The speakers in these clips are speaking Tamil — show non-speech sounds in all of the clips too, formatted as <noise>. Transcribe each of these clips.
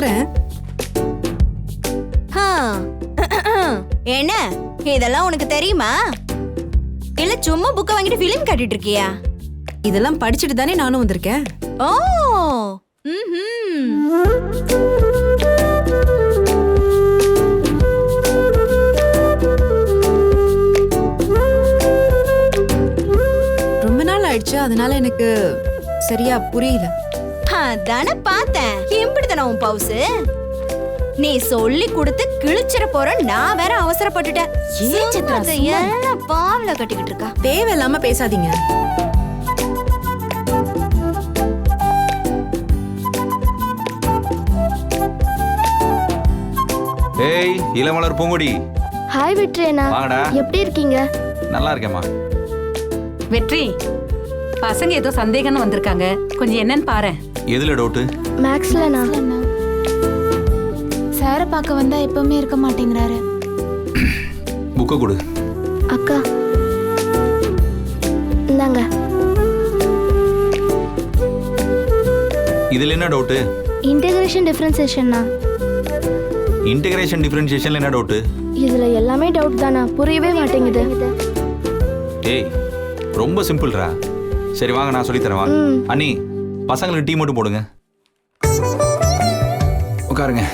பாக்குறேன். என்ன? இதெல்லாம் உனக்கு தெரியுமா? இல்ல சும்மா புக்க வாங்கிட்டு ஃபிலிம் காட்டிட்டு இருக்கியா? இதெல்லாம் படிச்சுட்டு தானே நானும் வந்திருக்கேன். ஓ. ரொம்ப நாள் ஆயிடுச்சு. அதனால எனக்கு சரியா புரியல. அதானே பார்த்தேன். எப்படிதானே உன் பவுசு? நீ சொல்லி கொடுத்து கிழிச்சிட போற நான் வேற அவசரப்பட்டுட்டேன். ஏன் சித்ரா? எல்லாம் பாவல கட்டிக்கிட்டு இருக்கா. தேவையில்லாம பேசாதீங்க. ஏய் இளமலர் பூங்கொடி. ஹாய் வாங்கடா எப்படி இருக்கீங்க? நல்லா இருக்கேம்மா. வெற்றி பசங்க ஏதோ சந்தேகம்னு வந்திருக்காங்க. கொஞ்சம் என்னன்னு பாரு எதுல டவுட்டு மேக்ஸ்லண்ணா சாரை பார்க்க வந்தா எப்பவுமே இருக்க மாட்டேங்கிறாரு. புக்கை கொடு. அக்கா. இந்தாங்க. இதுல என்ன டவுட்டு இன்டகிரேஷன் டிஃபரன்சியேஷன்னா இன்டகிரேஷன் டிஃபரன்ஷியேஷன்ல என்ன டவுட்டு இதுல எல்லாமே டவுட் தானா புரியவே மாட்டேங்குது. ஏய் ரொம்ப சிம்பிள்ரா சரி வாங்க நான் சொல்லித் தரேன் வாங்க. அண்ணி பசங்களுக்கு டீ மட்டும் போடுங்க. உட்காருங்க.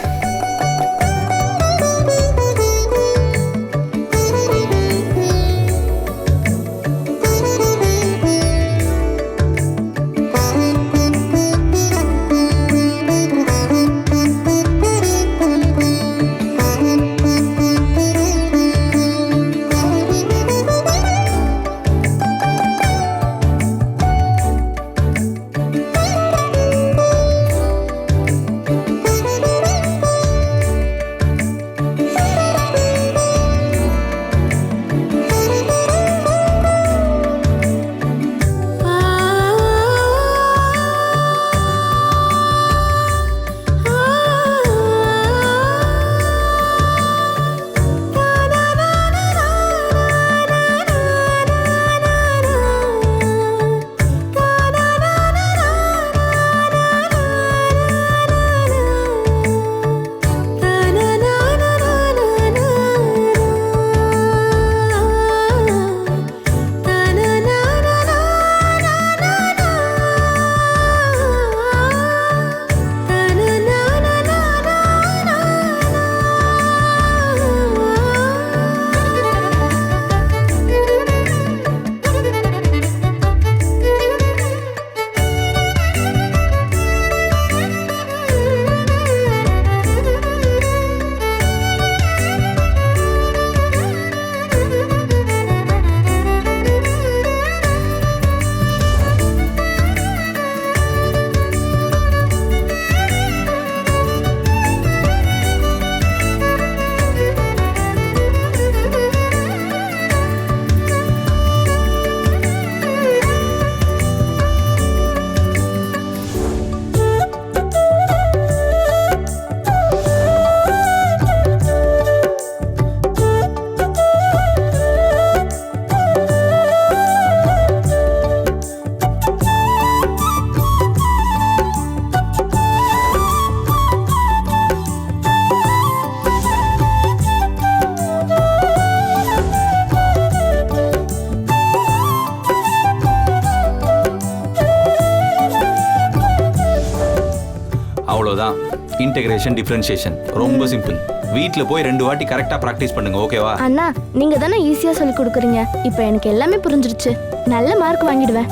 இன்டகிரேஷன் டிஃபரன்ஷியேஷன் ரொம்ப சிம்பிள் வீட்டில் போய் ரெண்டு வாட்டி கரெக்டாக ப்ராக்டிஸ் பண்ணுங்க ஓகேவா அண்ணா நீங்க தானே ஈஸியா சொல்லி கொடுக்குறீங்க. இப்போ எனக்கு எல்லாமே புரிஞ்சிருச்சு. நல்ல மார்க் வாங்கிடுவேன்.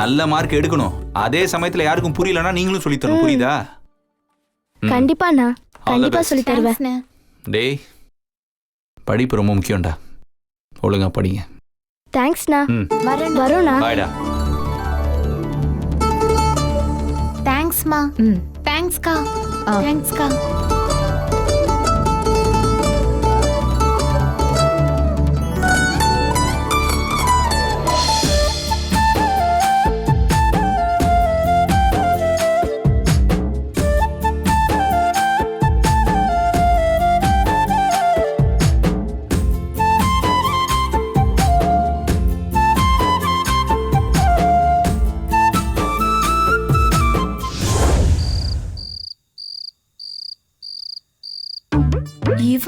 நல்ல மார்க் எடுக்கணும். அதே சமயத்தில் யாருக்கும் புரியலன்னா நீங்களும் சொல்லித் தரணும் புரியுதா? All the கண்டிப்பா. சொல்லி தருவேன். டேய் படிப்பு ரொம்ப முக்கியம்டா. ஒழுங்கா படிங்க. தேங்க்ஸ்ண்ணா வரோண்ணா பாய்டா தேங்க்ஸ்மா ம். தேங்க்ஸ்க்கா. தேங்க்ஸ்க்கா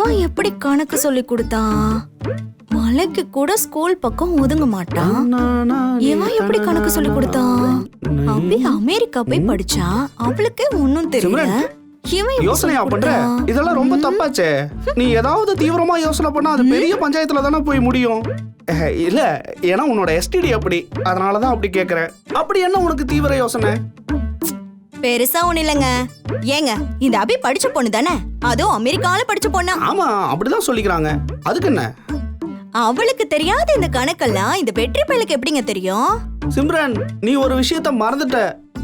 இவன் எப்படி கணக்கு சொல்லி கொடுத்தான் மலைக்கு கூட ஸ்கூல் பக்கம் ஒதுங்க மாட்டான் இவன் எப்படி கணக்கு சொல்லி கொடுத்தான் அபி அமெரிக்கா போய் படிச்சா. அவளுக்கே ஒன்னும் தெரியல. யோசனையா பண்ற? இதெல்லாம் ரொம்ப தப்பாச்சே. நீ ஏதாவது தீவிரமா யோசனை பண்ணா அது பெரிய பஞ்சாயத்துல தானே போய் முடியும். இல்ல ஏன்னா உன்னோட எஸ்டிடி அப்படி. அதனாலதான் அப்படி கேக்குறேன். அப்படி என்ன உனக்கு தீவிர யோசனை? பெருசா ஒண்ணு இல்லைங்க. ஏங்க இந்த அபி படிச்ச பொண்ணு தானே? அதுவும் அமெரிக்கால படிச்ச பொண்ணா? ஆமா அப்படிதான் சொல்லிக்கிறாங்க. அதுக்கு என்ன? அவளுக்கு தெரியாத இந்த கணக்கெல்லாம் இந்த வெற்றி பயலுக்கு எப்படிங்க தெரியும்? சிம்ரன் நீ ஒரு விஷயத்த மறந்துட்ட.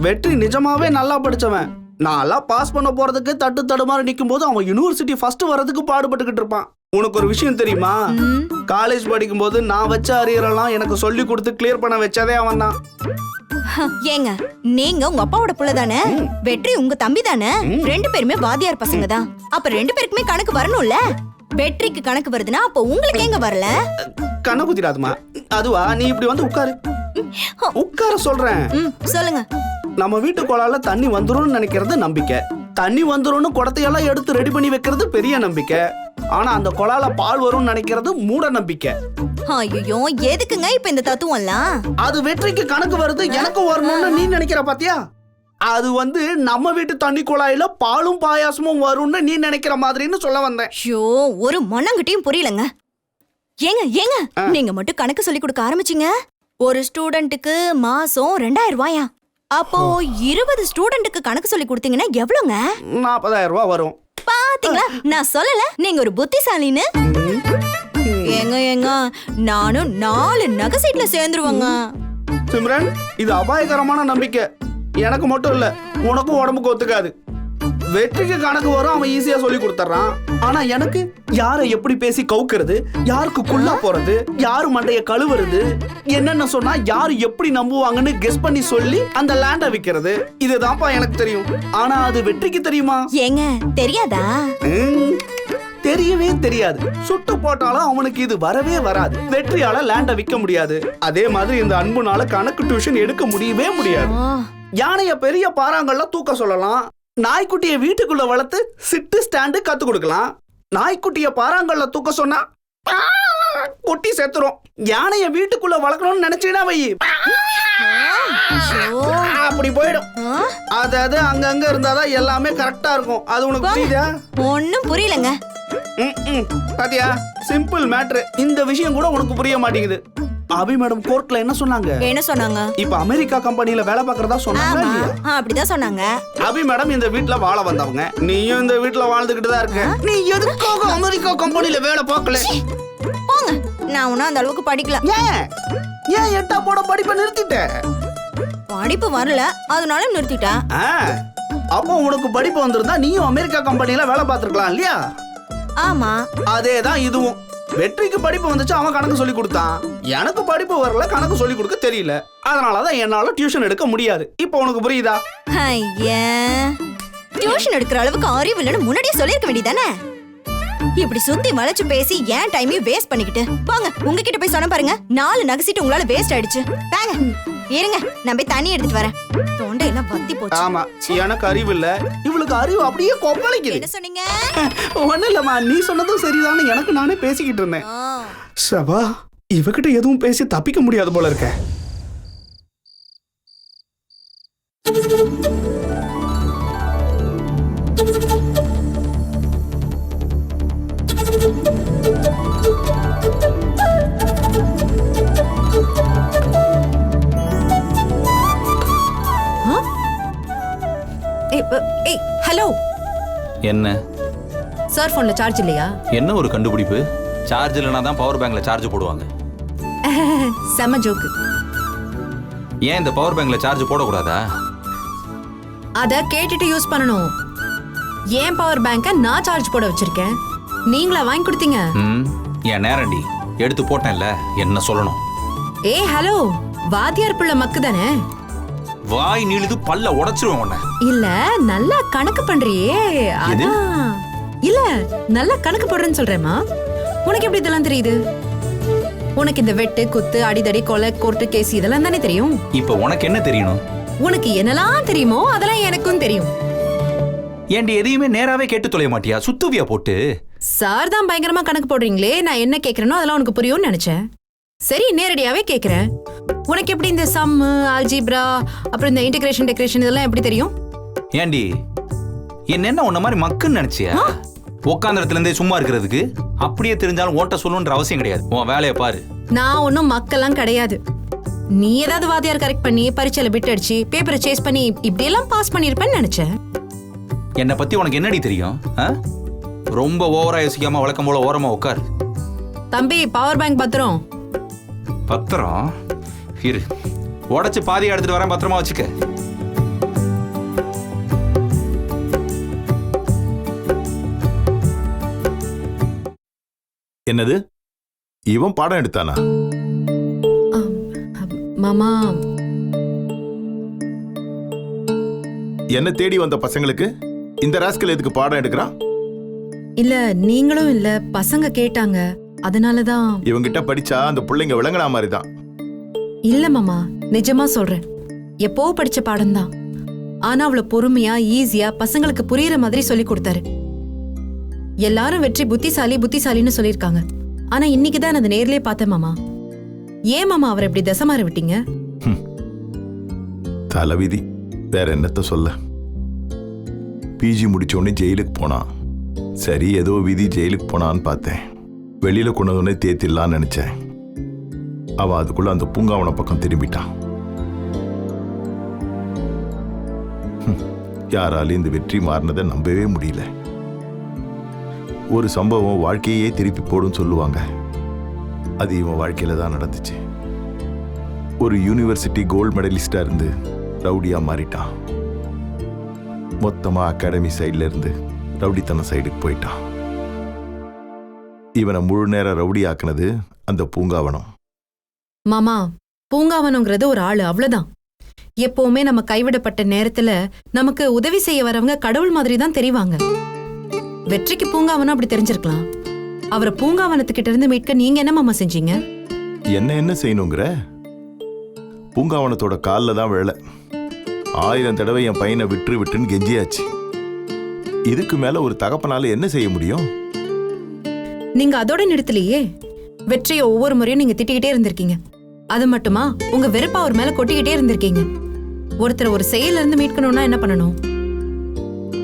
வெற்றி நிஜமாவே நல்லா படிச்சவன். நான்லாம் பாஸ் பண்ண போறதுக்கு தட்டு தடுமாறி நிக்கும் போது அவன் யூனிவர்சிட்டி ஃபர்ஸ்ட் வரதுக்கு பாடுபட்டுக்கிட்டு இருப்பான். உனக்கு ஒரு விஷயம் தெரியுமா? காலேஜ் படிக்கும்போது நான் வச்ச அரியரெல்லாம் எனக்கு சொல்லி கொடுத்து கிளியர் பண்ண வச்சதே அவன் தான் ஏங்க நீங்க உங்க அப்பாவோட புள்ள தானே? வெற்றி உங்க தம்பி தானே? ரெண்டு பேருமே வாத்தியார் பசங்க தான். அப்ப ரெண்டு பேருக்குமே கணக்கு வரணும்ல? வெற்றிக்கு கணக்கு வருதுன்னா அப்ப உங்களுக்கு எங்க வரல? கண்ண குத்திராதுமா அதுவா நீ இப்படி வந்து உட்காரு. உட்கார சொல்றேன். சொல்லுங்க. நம்ம வீட்டு குழால தண்ணி வந்துரும்னு நினைக்கிறது நம்பிக்கை. தண்ணி வந்துரும்னு குடத்தையெல்லாம் எடுத்து ரெடி பண்ணி வைக்கிறது பெரிய நம்பிக்கை. ஆனா அந்த குழால பால் வரும்னு நினைக்கிறது மூட நம்பிக்கை. ஐயோ எதுக்குங்க இப்ப இந்த தத்துவம்லாம்? அது வெற்றிக்கு கணக்கு வருது எனக்கு வரணும்னு நீ நினைக்கிற பாத்தியா? அது வந்து நம்ம வீட்டு தண்ணி குழாயில பாலும் பாயாசமும் வரும்னு நீ நினைக்கிற மாதிரின்னு சொல்ல வந்தேன். ஐயோ ஒரு மண்ணங்கிட்டையும் புரியலங்க. ஏங்க ஏங்க நீங்க மட்டும் கணக்கு சொல்லி கொடுக்க ஆரம்பிச்சீங்க. ஒரு ஸ்டூடெண்ட்டுக்கு மாசம் ரெண்டாயிரம் ரூபாயா? அப்போ இருபது ஸ்டூடெண்ட்டுக்கு கணக்கு சொல்லி கொடுத்தீங்கன்னா எவ்வளவுங்க நாற்பதாயிரம் ரூபாய் வரும். பாத்தீங்களா? நான் சொல்லல. நீங்க ஒரு புத்திசாலின்னு. ஏங்க ஏங்க. நானும் நாலு நகை சீட்ல சேர்ந்துருவாங்க. சிம்ரன் இது அபாயகரமான நம்பிக்கை. எனக்கு மட்டும் இல்ல உனக்கும் உடம்புக்கு ஒத்துக்காது. வெற்றிக்கு கணக்கு வரும் அவன் ஈஸியா சொல்லி கொடுத்துட்றான். ஆனா எனக்கு யாரை எப்படி பேசி கவுக்கிறது யாருக்கு குள்ளா போறது யாரு மண்டைய கழுவுறது என்னென்ன சொன்னா யாரு எப்படி நம்புவாங்கன்னு கெஸ் பண்ணி சொல்லி அந்த லேண்ட விக்கிறது. இதுதான்ப்பா எனக்கு தெரியும். ஆனா அது வெற்றிக்கு தெரியுமா? ஏங்க தெரியாதா? தெரியவே தெரியாது. சுட்டு போட்டாலும் அவனுக்கு இது வரவே வராது. வெற்றியால லேண்ட விற்க முடியாது. அதே மாதிரி இந்த அன்புனால கணக்கு டியூஷன் எடுக்க முடியவே முடியாது. யானைய பெரிய பாறாங்கல்ல தூக்க சொல்லலாம். நாய்க்குட்டிய வீட்டுக்குள்ள வளர்த்து சிட்டு ஸ்டாண்டு கத்து கொடுக்கலாம். நாய்க்குட்டிய பாறாங்கல்ல தூக்க சொன்னா கொட்டி செத்துரும். யானைய வீட்டுக்குள்ள வளர்க்கணும்னு நினைச்சீனா வை. அப்படி போயிடும். ஆ, அது அது அங்கங்க இருந்தாதான் எல்லாமே கரெக்டா இருக்கும். அது உனக்கு புரியுதா? ஒண்ணும் புரியலங்க. பாத்தியா? சிம்பிள் மேட்ரு இந்த விஷயம் கூட உனக்கு புரிய மாட்டேங்குது. அபி மேடம் கோர்ட்ல என்ன சொன்னாங்க? என்ன சொன்னாங்க? இப்ப அமெரிக்கா கம்பெனில வேலை பார்க்கறதா சொன்னாங்க ஆமா. இல்லையா? ஆ, அப்படிதான் சொன்னாங்க. அபி மேடம் இந்த வீட்ல வாழ வந்தவங்க. நீயும் இந்த வீட்ல வாழ்ந்துகிட்டு தான் இருக்க நீ எதுக்காக அமெரிக்கா கம்பெனில வேலை பார்க்கல? போங்க. நான் ஒன்னும் அந்த அளவுக்கு படிக்கல. ஏன்? ஏன் எட்டா போட படிப்பை நிறுத்திட்ட? படிப்பு வரல. அதனால நிறுத்திட்டேன். ஆ, அப்போ உனக்கு படிப்பு வந்திருந்தா நீயும் அமெரிக்கா கம்பெனில வேலை பார்த்திருக்கலாம் இல்லையா? ஆமா. அதேதான் இதுவும். வெற்றிக்கு படிப்பு வந்துச்சு அவன் கணக்கு சொல்லி கொடுத்தான். எனக்கு படிப்பு வரல கணக்கு சொல்லி கொடுக்க தெரியல. அதனாலதான் என்னால டியூஷன் எடுக்க முடியாது. இப்போ உனக்கு புரியுதா? ஐயா. டியூஷன் எடுக்கிற அளவுக்கு அறிவு இல்லைன்னு முன்னாடியே சொல்லிருக்க வேண்டியதானே? இப்படி சுத்தி வளைச்சு பேசி ஏன் டைமையும் வேஸ்ட் பண்ணிக்கிட்டு. போங்க உங்ககிட்ட போய் சொன்ன பாருங்க. நாலு நகசிட்டு உங்களால வேஸ்ட் ஆயிடுச்சு. தாங்க இருங்க நான் போய் தண்ணி எடுத்துட்டு வரேன். தொண்டையெல்லாம் வத்தி போச்சு. ஆமா எனக்கு அறிவு இல்ல. இவளுக்கு அறிவு அப்படியே கொப்பளிக்குது. என்ன சொன்னீங்க? ஒண்ணு இல்லம்மா நீ சொன்னதும் சரிதான்னு எனக்கு நானே பேசிக்கிட்டு இருந்தேன். சபா இவகிட்ட எதுவும் பேசி தப்பிக்க முடியாது போல இருக்க. ஏய், அ, ஏய் ஹலோ. என்ன? சார் ஃபோன்ல சார்ஜ் இல்லையா? என்ன ஒரு கண்டுபிடிப்பு? சார்ஜ் இல்லைனா தான் பவர் பேங்க்ல சார்ஜ் போடுவாங்க. <laughs> செம ஜோக்கு. ஏன் இந்த பவர் பேங்க்ல சார்ஜ் போடக்கூடாதா? அத கேட்டுட்டு யூஸ் பண்ணணும். ஏன் பவர் பேங்கை நான் சார்ஜ் போட வச்சிருக்கேன்? நீங்களா வாங்கி கொடுத்தீங்க. என் நேரண்டி. எடுத்து போட்டேன்ல என்ன சொல்லணும்? ஏய் ஹலோ வாத்தியார் பிள்ளை மக்கு தானே? வாய் நீளுது பல்ல உடைச்சிருவேன் உன்னை. இல்ல நல்லா கணக்கு பண்றியே. அதான். இல்ல நல்லா கணக்கு போடுறேன்னு சொல்றேம்மா. உனக்கு எப்படி இதெல்லாம் தெரியுது? உனக்கு இந்த வெட்டு குத்து அடிதடி கொலை கோர்ட்டு கேஸ் இதெல்லாம் தானே தெரியும்? இப்போ உனக்கு என்ன தெரியணும்? உனக்கு என்னெல்லாம் தெரியுமோ அதெல்லாம் எனக்கும் தெரியும். ஏன்டி எதையுமே நேராவே கேட்டு தொலைய மாட்டியா? சுத்துவியா போட்டு? சார் தான் பயங்கரமா கணக்கு போடுறீங்களே நான் என்ன கேக்குறேனோ அதெல்லாம் உனக்கு புரியும்னு நினைச்சேன். சரி நேரடியாவே கேக்குறேன். உனக்கு எப்படி இந்த சம் ஆல்ஜிப்ரா அப்புறம் இந்த இன்டகிரேஷன் டெக்கரேஷன் இதெல்லாம் எப்படி தெரியும்? என்ன என்ன உன்ன மாதிரி மக்குன்னு நினைச்சியா? உட்காந்த இடத்துல இருந்தே சும்மா இருக்கிறதுக்கு அப்படியே தெரிஞ்சாலும் ஓட்ட சொல்லணுன்ற அவசியம் கிடையாது. உன் வேலையை பாரு. நான் ஒன்றும் மக்கெல்லாம் கிடையாது. நீ ஏதாவது வாத்தியார் கரெக்ட் பண்ணி பரீட்சையில பிட் அடிச்சு பேப்பரை சேஸ் பண்ணி இப்படியெல்லாம் பாஸ் பண்ணியிருப்பேன்னு நினைச்சேன். என்னை பத்தி உனக்கு என்னடி தெரியும்? ரொம்ப ஓவரா யோசிக்காம வழக்கம் போல ஓரமா உட்காரு தம்பி பவர் பேங்க் பத்திரம். பத்திரம்? இரு. உடைச்சு பாதியை எடுத்துட்டு வரேன் பத்திரமா வச்சுக்க. என்னது? இவன் பாடம் எடுத்தானா? மாமா. என்ன தேடி வந்த பசங்களுக்கு? இந்த ராஸ்கல் எதுக்கு பாடம் எடுக்கிறான் இல்ல நீங்களும் இல்ல பசங்க கேட்டாங்க. அதனாலதான். இவங்கிட்ட படிச்சா அந்த பிள்ளைங்க விளங்குன மாதிரி தான் இல்ல மாமா. நிஜமா சொல்றேன். எப்போ படிச்ச பாடம் தான் ஆனா அவ்வளவு பொறுமையா ஈஸியா பசங்களுக்கு புரியுற மாதிரி சொல்லி கொடுத்தாரு. எல்லாரும் வெற்றி புத்திசாலி புத்திசாலின்னு சொல்லியிருக்காங்க. ஆனா இன்னைக்கு தான் நான் அதை நேர்லயே பார்த்தேன் மாமா. ஏன் மாமா அவரை இப்படி தசை மாற விட்டீங்க? தலைவிதி வேற என்னத்த சொல்ல? பிஜி முடிச்ச உடனே ஜெயிலுக்கு போனான் சரி ஏதோ விதி ஜெயிலுக்கு போனான்னு பார்த்தேன். வெளியில கொண்டு உடனே தேத்திடலான்னு நினைச்சேன். அவ அதுக்குள்ள அந்த பூங்காவன பக்கம் திரும்பிட்டான் ஹம், யாராலையும் இந்த வெற்றி மாறினதை நம்பவே முடியல. ஒரு சம்பவம் வாழ்க்கையே திருப்பி போடும் சொல்லுவாங்க. அது இவன் வாழ்க்கையில் தான் நடந்துச்சு. ஒரு யூனிவர்சிட்டி கோல்டு மெடலிஸ்டாக இருந்து ரவுடியாக மாறிட்டான். மொத்தமாக அகாடமி சைடில் இருந்து ரவுடித்தன சைடுக்கு போயிட்டான். இவனை முழு நேரம் ரவுடி ஆக்குனது அந்த பூங்காவனம். மாமா பூங்காவனங்கிறது ஒரு ஆள் அவ்வளோதான் எப்பவுமே நம்ம கைவிடப்பட்ட நேரத்துல நமக்கு உதவி செய்ய வரவங்க கடவுள் மாதிரி தான் தெரிவாங்க. வெற்றிக்கு பூங்காவனம் அப்படி தெரிஞ்சிருக்கலாம். அவரை பூங்காவனத்துக்கிட்ட இருந்து மீட்க நீங்க என்ன மாமா செஞ்சீங்க? என்ன என்ன செய்யணுங்கிற? பூங்காவனத்தோட காலில் தான் வேலை. ஆயிரம் தடவை என் பையனை விட்டு விட்டுன்னு கெஞ்சியாச்சு. இதுக்கு மேல ஒரு தகப்பனால என்ன செய்ய முடியும்? நீங்க அதோட நிறுத்தலையே. வெற்றியை ஒவ்வொரு முறையும் நீங்க திட்டிக்கிட்டே இருந்திருக்கீங்க. அது மட்டுமா? உங்க வெறுப்பா அவர் மேல கொட்டிக்கிட்டே இருந்திருக்கீங்க. ஒருத்தர் ஒரு செயல்ல இருந்து மீட்கணும்னா என்ன பண்ணணும்?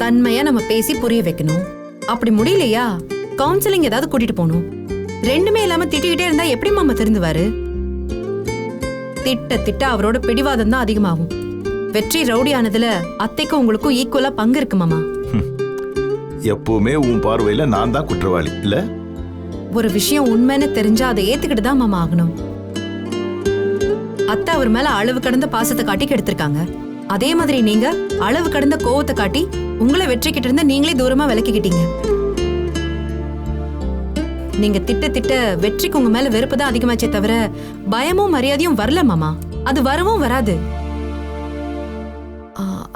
தன்மையா நம்ம பேசி புரிய வைக்கணும். அப்படி முடியலையா? கவுன்சிலிங் ஏதாவது கூட்டிட்டு போகணும். ரெண்டுமே இல்லாம திட்டிக்கிட்டே இருந்தா எப்படி மாமா திருந்துவாரு? திட்ட திட்ட அவரோட பிடிவாதம் தான் அதிகமாகும். வெற்றி ரவுடி ஆனதுல அத்தைக்கும் உங்களுக்கும் ஈக்குவலா பங்கு இருக்கு மாமா. எப்பவுமே உன் பார்வையில நான் தான் குற்றவாளி இல்ல? ஒரு விஷயம் உண்மைன்னு தெரிஞ்சா அதை ஏத்துக்கிட்டு தான் மாமா ஆகணும். அத்தை அவர் மேல அளவு கடந்த பாசத்தை காட்டி கெடுத்திருக்காங்க அதே மாதிரி நீங்க அளவு கடந்த கோவத்தை காட்டி உங்களை வெற்றிக்கிட்டு இருந்து நீங்களே தூரமா விலக்கிக்கிட்டீங்க. நீங்க திட்ட திட்ட வெற்றிக்கு உங்க மேல வெறுப்பு தான் அதிகமாச்சே தவிர பயமும் மரியாதையும் வரல மாமா. அது வரவும் வராது.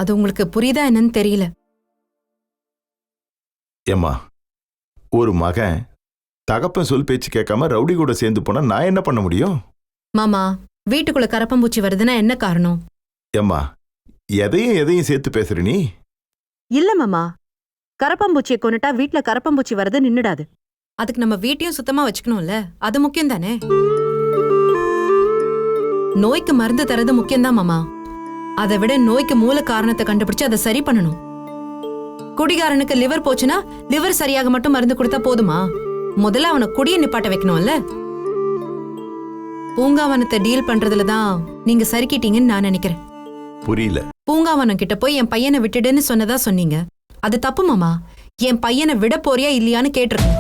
அது உங்களுக்கு புரியுதா என்னன்னு தெரியல. ஏம்மா ஒரு மகன் தகப்பன் சொல் பேச்சு கேட்காம ரவுடி கூட சேர்ந்து போனா நான் என்ன பண்ண முடியும்? மாமா வீட்டுக்குள்ள கரப்பம்பூச்சி வருதுன்னா என்ன காரணம்? ஏம்மா எதையும் எதையும் சேர்த்து பேசுற நீ? இல்ல மாமா. கரப்பம்பூச்சியை கொண்டுட்டா வீட்ல கரப்பம்பூச்சி வரது நின்னுடாது. அதுக்கு நம்ம வீட்டையும் சுத்தமா வச்சுக்கணும்ல அது முக்கியம் தானே நோய்க்கு மருந்து தரது முக்கியம்தான் மாமா. அதை விட நோய்க்கு மூல காரணத்தை கண்டுபிடிச்சு அதை சரி பண்ணணும். குடிகாரனுக்கு லிவர் போச்சுன்னா லிவர் சரியாக மட்டும் மருந்து கொடுத்தா போதுமா? முதல்ல அவனை குடிய நிப்பாட்ட வைக்கணும்ல. பூங்காவனத்தை டீல் பண்றதுல தான் நீங்க சரிக்கிட்டீங்கன்னு நான் நினைக்கிறேன். புரியல. பூங்காவனம் கிட்ட போய் என் பையனை விட்டுடுன்னு சொன்னதா சொன்னீங்க. அது தப்பு மாமா. என் பையனை விட போறியா இல்லையான்னு கேட்டிருக்கோம்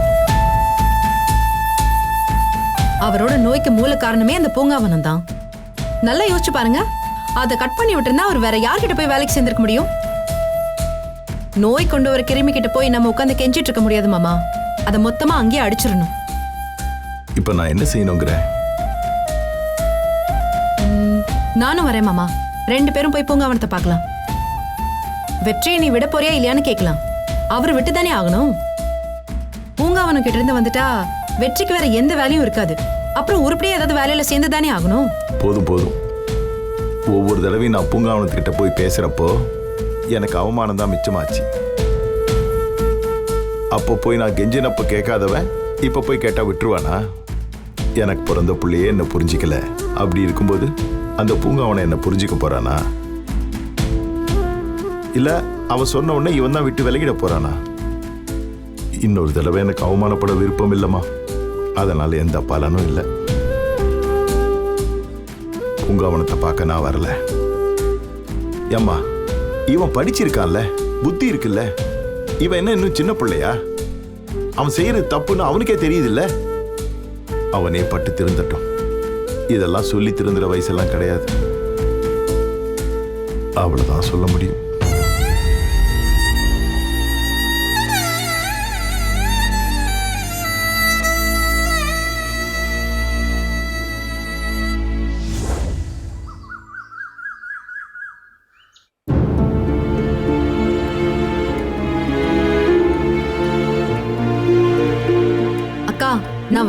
அவரோட நோய்க்கு மூல காரணமே அந்த பூங்காவனம் தான் நல்லா யோசிச்சு பாருங்க. அதை கட் பண்ணி விட்டுருந்தா அவர் வேற யார்கிட்ட போய் வேலைக்கு சேர்ந்திருக்க முடியும்? நோய் கொண்டு வர கிருமி கிட்ட போய் நம்ம உட்காந்து கெஞ்சிட்டு இருக்க முடியாது மாமா. அதை மொத்தமா அங்கேயே அடிச்சிடணும். இப்ப நான் என்ன செய்யணுங்கிற? நானும் வரேன் மாமா. ரெண்டு பேரும் போய் பூங்காவனத்தை பார்க்கலாம். வெற்றியை நீ விட போறியா இல்லையான்னு கேட்கலாம். அவர் விட்டு தானே ஆகணும்? பூங்காவனம் கிட்ட இருந்து வந்துட்டா வெற்றிக்கு வேற எந்த வேலையும் இருக்காது. அப்புறம் உருப்படியா ஏதாவது வேலையில சேர்ந்து தானே ஆகணும்? போதும் போதும். ஒவ்வொரு தடவையும் நான் பூங்காவனத்துக்கிட்ட போய் பேசுறப்போ எனக்கு அவமானம் தான் மிச்சமாச்சு. அப்போ போய் நான் கெஞ்சினப்ப கேட்காதவன் இப்போ போய் கேட்டா விட்டுருவானா? எனக்கு பிறந்த பிள்ளையே என்ன புரிஞ்சிக்கல. அப்படி இருக்கும்போது அந்த பூங்காவனை என்னை என்ன புரிஞ்சுக்க போறானா? இல்ல அவன் சொன்ன உடனே இவன் தான் விட்டு விலகிட போறானா? இன்னொரு தடவை எனக்கு அவமானப்பட விருப்பம் இல்லைம்மா. அதனால எந்த பலனும் இல்லை. பூங்காவனத்தை பார்க்க நான் வரல. ஏம்மா இவன் படிச்சிருக்கான்ல புத்தி இருக்குல்ல. இவன் என்ன இன்னும் சின்ன பிள்ளையா? அவன் செய்யறது தப்புன்னு அவனுக்கே தெரியுதுல்ல. அவனே பட்டு திருந்தட்டும். இதெல்லாம் சொல்லி திருந்துற வயசெல்லாம் கிடையாது. அவ்வளோதான் சொல்ல முடியும்.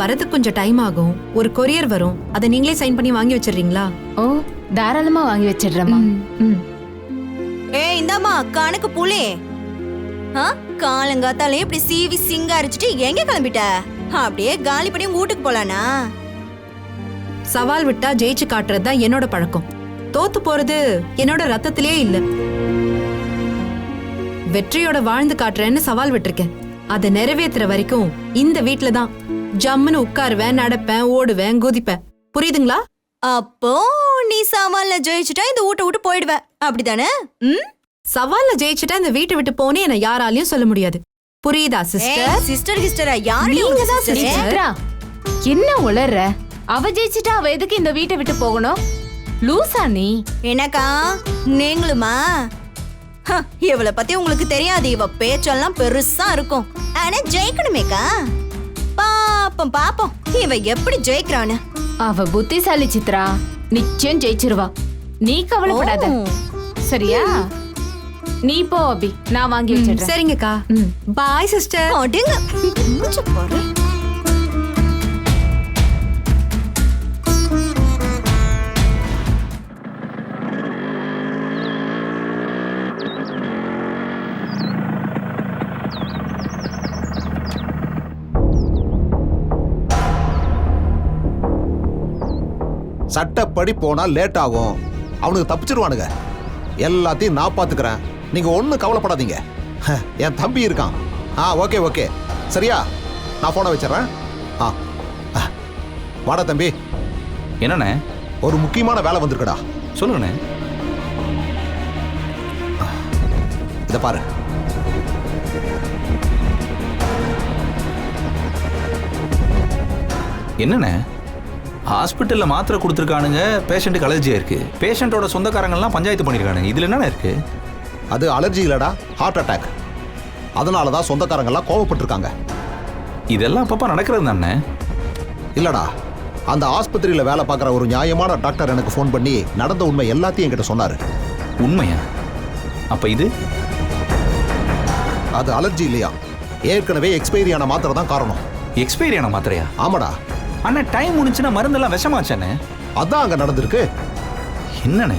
வரதுக்கு கொஞ்சம் டைம் ஆகும். ஒரு கொரியர் வரும். அதை நீங்களே சைன் பண்ணி வாங்கி வச்சிடுறீங்களா? ஓ தாராளமா வாங்கி வச்சிடுறேம்மா. ம் ஏய் இந்தாம்மா கணக்கு புளி ஆ காலங்காத்தாலே இப்படி சீவி சிங்காரிச்சிட்டு எங்க கிளம்பிட்ட? அப்படியே காலி பண்ணி வீட்டுக்கு போலானா? சவால் விட்டா ஜெயிச்சு காட்டுறது தான் என்னோட பழக்கம். தோத்து போறது என்னோட ரத்தத்திலே இல்ல. வெற்றியோட வாழ்ந்து காட்டுறேன்னு சவால் விட்டிருக்கேன். அதை நிறைவேத்துற வரைக்கும் இந்த வீட்ல தான். ஜம்முன்னு உட்காருவேன் நடப்பேன் ஓடுவேன் குதிப்பேன். புரியுதுங்களா? அப்போ நீ சவால்ல ஜெயிச்சுட்டா இந்த வீட்டை விட்டு போயிடுவ. அப்படிதானே? ம்? சவால்ல ஜெயிச்சுட்டா இந்த வீட்டை விட்டு போனே என்ன யாராலையும் சொல்ல முடியாது. புரியுதா சிஸ்டர் சிஸ்டர் கிஸ்டரா யாரு நீங்க தான். சித்ரா என்ன உளற அவ ஜெயிச்சிட்டா அவ எதுக்கு இந்த வீட்டை விட்டு போகணும்? லூசா நீ. என்னக்கா நீங்களுமா? ஹ, இவளை பத்தி உங்களுக்கு தெரியாது. இவ பேச்செல்லாம் பெருசா இருக்கும். ஆனா ஜெயிக்கணுமேக்கா? பாப்போம் பாப்போம். இவ எப்படி ஜெயிக்கிறான்னு? அவ புத்திசாலி சித்ரா. நிச்சயம் ஜெயிச்சிருவா. நீ கவலைப்படாத. ஓ. சரியா? நீ போ அபி. நான் வாங்கி வச்சிடுறேன். சரிங்கக்கா. பாய் சிஸ்டர் அடேங்க. பாரு. சட்டப்படி போனா லேட் ஆகும். அவனுக்கு தப்பிச்சிருவானுங்க. எல்லாத்தையும் நான் பாத்துக்கிறேன். நீங்க ஒன்றும் கவலைப்படாதீங்க. என் தம்பி இருக்கான். ஆ ஓகே ஓகே. சரியா? நான் போனை வச்சிடறேன். ஆ ஆ. வாடா தம்பி. என்னண்ணே? ஒரு முக்கியமான வேலை வந்திருக்குடா. சொல்லுங்கண்ணே. இதை பாரு. என்னண்ணே? ஹாஸ்பிட்டல்ல மாத்திரை கொடுத்துருக்கானுங்க பேஷண்ட்டுக்கு அலர்ஜியா இருக்கு பேஷண்ட்டோட சொந்தக்காரங்கள்லாம் பஞ்சாயத்து பண்ணிருக்கானுங்க. இதுல என்னண்ணே இருக்கு? அது அலர்ஜி இல்லடா ஹார்ட் அட்டாக் அதனால தான் சொந்தக்காரங்கெல்லாம் கோவப்பட்டிருக்காங்க. இதெல்லாம் அப்பப்ப நடக்கிறது தானே? இல்லடா அந்த ஆஸ்பத்திரியில வேலை பார்க்குற ஒரு நியாயமான டாக்டர் எனக்கு ஃபோன் பண்ணி நடந்த உண்மை எல்லாத்தையும் என்கிட்ட சொன்னாரு. உண்மையா? அப்ப இது? அது அலர்ஜி இல்லையா? ஏற்கனவே எக்ஸ்பைரி ஆன மாத்திரை தான் காரணம். எக்ஸ்பைரி ஆன மாத்திரையா? ஆமாடா. அண்ணா டைம் முடிஞ்சுன்னா மருந்தெல்லாம் விஷமாச்சானே அதான் அங்க நடந்திருக்கு. என்னண்ணே?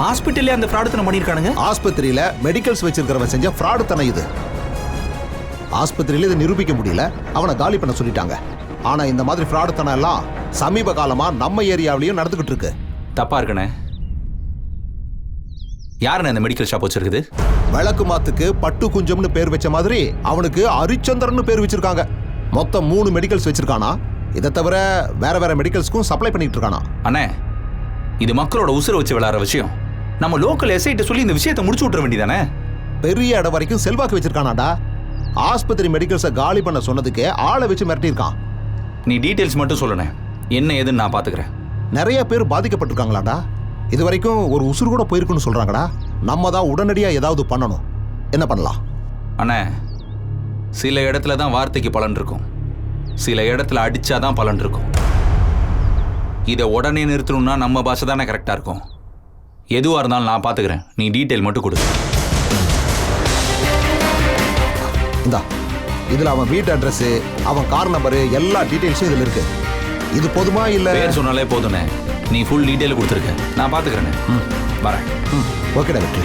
ஹாஸ்பிட்டல்லே அந்த ஃப்ராடுத்தனம் பண்ணியிருக்கானுங்க? ஆஸ்பத்திரியில மெடிக்கல்ஸ் வச்சிருக்கிறவன் செஞ்ச ஃப்ராடு தானே இது. ஆஸ்பத்திரியில இதை நிரூபிக்க முடியல. அவனை காலி பண்ண சொல்லிட்டாங்க. ஆனா இந்த மாதிரி ஃப்ராடு தனம் எல்லாம் சமீப காலமா நம்ம ஏரியாவிலயும் நடந்துகிட்டு இருக்கு. தப்பா இருக்குண்ணே. யாருண்ணே இந்த மெடிக்கல் ஷாப் வச்சிருக்குது? விளக்கு மாத்துக்கு பட்டு குஞ்சம்னு பேர் வச்ச மாதிரி அவனுக்கு ஹரிச்சந்திரன் பேர் வச்சிருக்காங்க. மொத்தம் மூணு மெடிக்கல்ஸ் வச்சிருக்கானா? இதை தவிர வேற வேற மெடிக்கல்ஸ்க்கும் சப்ளை பண்ணிட்டு இருக்கானா? அண்ணே இது மக்களோட உசுரை வச்சு விளையாடுற விஷயம். நம்ம லோக்கல் எஸ்ஐட்ட சொல்லி இந்த விஷயத்தை முடிச்சு விட்டுற வேண்டியதானே? பெரிய இடம் வரைக்கும் செல்வாக்கு வச்சிருக்கானாடா. ஆஸ்பத்திரி மெடிக்கல்ஸை காலி பண்ண சொன்னதுக்கே ஆளை வச்சு மிரட்டியிருக்கான். நீ டீட்டெயில்ஸ் மட்டும் சொல்லுண்ணே. என்ன ஏதுன்னு நான் பாத்துக்கிறேன். நிறைய பேர் பாதிக்கப்பட்டிருக்காங்களாடா. இது வரைக்கும் ஒரு உசுறு கூட போயிருக்குன்னு சொல்றாங்கடா. நம்ம தான் உடனடியா ஏதாவது பண்ணணும். என்ன பண்ணலாம்? அண்ணே சில இடத்துல தான் வார்த்தைக்கு பலன் இருக்கும். சில இடத்துல அடிச்சாதான் பலன் இருக்கும். இதை உடனே நிறுத்தணும்னா நம்ம பாஷை தானே கரெக்டாக இருக்கும். எதுவாக இருந்தாலும் நான் பார்த்துக்கிறேன் நீ டீட்டெயில் மட்டும் கொடு. இந்தா இதுல அவன் வீட்டு அட்ரஸ் அவன் கார் நம்பரு எல்லா டீடைல்ஸும் இதுல இருக்கு. இது போதுமா இல்ல? பேர் சொன்னாலே போதுண்ணே நீ ஃபுல் டீட்டெயில் கொடுத்துருக்க. நான் பார்த்துக்கிறேண்ணே ம் வரேன். ம், ஓகேடா வெற்றி.